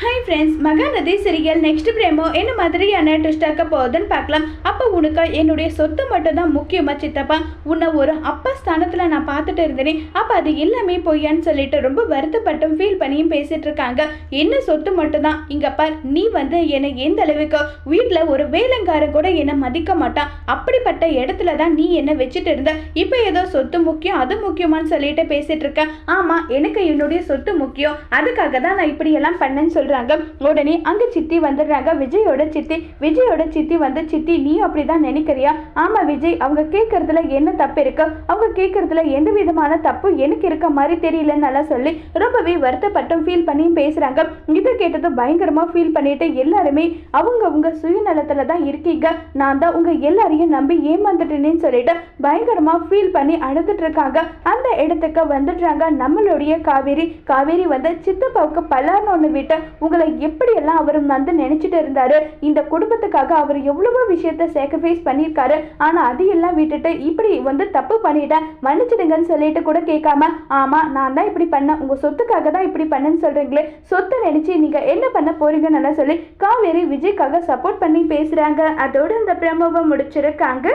Hi friends Mahanadhi serial next promo என்ன மாதிரியான twist இருக்க போகுதுன்னு பார்க்கலாம். அப்போ உனக்கு என்னுடைய சொத்து மட்டும் தான் சித்தப்பா? உன்னை ஒரு அப்பா ஸ்தானத்தில் நான் பார்த்துட்டு இருந்தேனே அப்போ அது எல்லாமே பொய்யான்னு சொல்லிட்டு ரொம்ப வருத்தப்பட்டும் ஃபீல் பண்ணியும் பேசிகிட்டு இருக்காங்க. என்ன சொத்து மட்டும் தான் நீ வந்து என்னை எந்த அளவுக்கு வீட்டில் ஒரு வேலைங்காரன் கூட என்னை மதிக்க மாட்டான். அப்படிப்பட்ட இடத்துல தான் நீ என்னை வச்சுட்டு இருந்த. இப்போ ஏதோ சொத்து முக்கியம் அது முக்கியமான்னு சொல்லிட்டு பேசிகிட்டு இருக்க. ஆமாம் எனக்கு என்னுடைய சொத்து முக்கியம். அதுக்காக தான் நான் இப்படியெல்லாம் பண்ணேன்னு சொல்லி சொல்கிறாங்க உடனே அங்க சித்தி வந்துடுறாங்க. விஜயோட சித்தி விஜயோட சித்தி வந்து சித்தி நீ அப்படிதான் நினைக்கிறியா? ஆமா விஜய் அவங்க கேட்கறதுல என்ன தப்பு இருக்கு? அவங்க கேட்குறதுல எந்த விதமான தப்பு எனக்கு இருக்க மாதிரி தெரியலன்னு நல்லா சொல்லி ரொம்பவே வருத்தப்பட்டும் ஃபீல் பண்ணியும் பேசுறாங்க. இதை கேட்டது பயங்கரமா ஃபீல் பண்ணிட்டு எல்லாருமே அவங்க அவங்க சுயநலத்துல தான் இருக்கீங்க. நான் தான் உங்க எல்லாரையும் நம்பி ஏமாந்துட்டேன்னு சொல்லிட்டு பயங்கரமா ஃபீல் பண்ணி அழுதுட்டு இருக்காங்க. அந்த இடத்துக்கு வந்துடுறாங்க நம்மளுடைய காவேரி. காவேரி வந்து சித்தப்பாவுக்கு பலார்னு ஒன்று விட்டு உங்களை எப்படியெல்லாம் அவர் வந்து நினைச்சிட்டு இருந்தாரு இந்த குடும்பத்துக்காக அவர் எவ்வளவோ விஷயத்த சாக்ரிஃபைஸ் பண்ணியிருக்காரு ஆனால் அதையெல்லாம் விட்டுட்டு இப்படி வந்து தப்பு பண்ணிட்டேன் மன்னிச்சிடுங்கன்னு சொல்லிட்டு கூட கேட்காம ஆமாம் நான் தான் இப்படி பண்ணேன் உங்கள் சொத்துக்காக தான் இப்படி பண்ணேன்னு சொல்கிறீங்களே சொத்தை நினச்சி நீங்கள் என்ன பண்ண போறீங்கன்னு சொல்லி காவேரி விஜய்க்காக சப்போர்ட் பண்ணி பேசுகிறாங்க அதோட இந்த பிரமோவை முடிச்சிருக்காங்க.